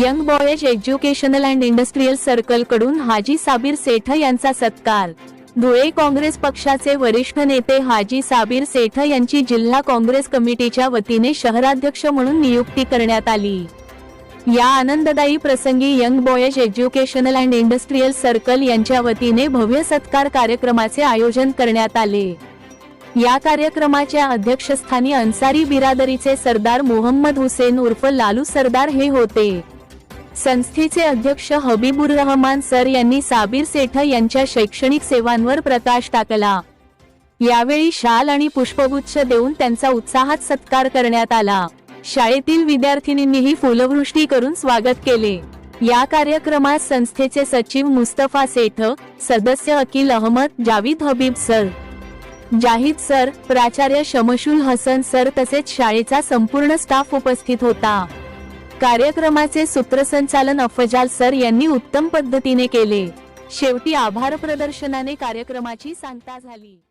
Young boys educational and industrial सर्कलकडून Haji Sabir Seth यांचा सत्कार. धुळे काँग्रेस पक्षाचे वरिष्ठ नेते हाजी साबीर सेठ यांची जिल्हा काँग्रेस कमिटीच्या वतीने शहराध्यक्ष म्हणून नियुक्ती करण्यात आली. या आनंददायी प्रसंगी Young Boys Educational and Industrial Circle यांच्या वतीने भव्य सत्कार कार्यक्रमाचे आयोजन करण्यात आले. या कार्यक्रमाच्या अध्यक्षस्थानी अन्सारी बिरादरीचे सरदार मोहम्मद हुसेन उर्फ लालू सरदार हे होते. संस्थेचे अध्यक्ष हबीबुर रहमान सर यांनी साबीर सेठ यांच्या शैक्षणिक सेवांवर प्रकाश टाकला. यावेळी शाल आणि पुष्पगुच्छ देऊन त्यांचा उत्साहात सत्कार करण्यात आला. शाळेतील विद्यार्थिनींनीही फुलवृष्टी करून स्वागत केले. या कार्यक्रमात संस्थेचे सचिव मुस्तफा सेठ सदस्य अकिल अहमद जावीद हबीब सर जाहीद सर प्राचार्य शमशुल हसन सर तसेच शाळेचा संपूर्ण स्टाफ उपस्थित होता. कार्यक्रमाचे सूत्रसंचालन अफजाल सर यांनी उत्तम पद्धतीने केले. शेवटी आभार प्रदर्शनाने कार्यक्रमाची सांगता झाली.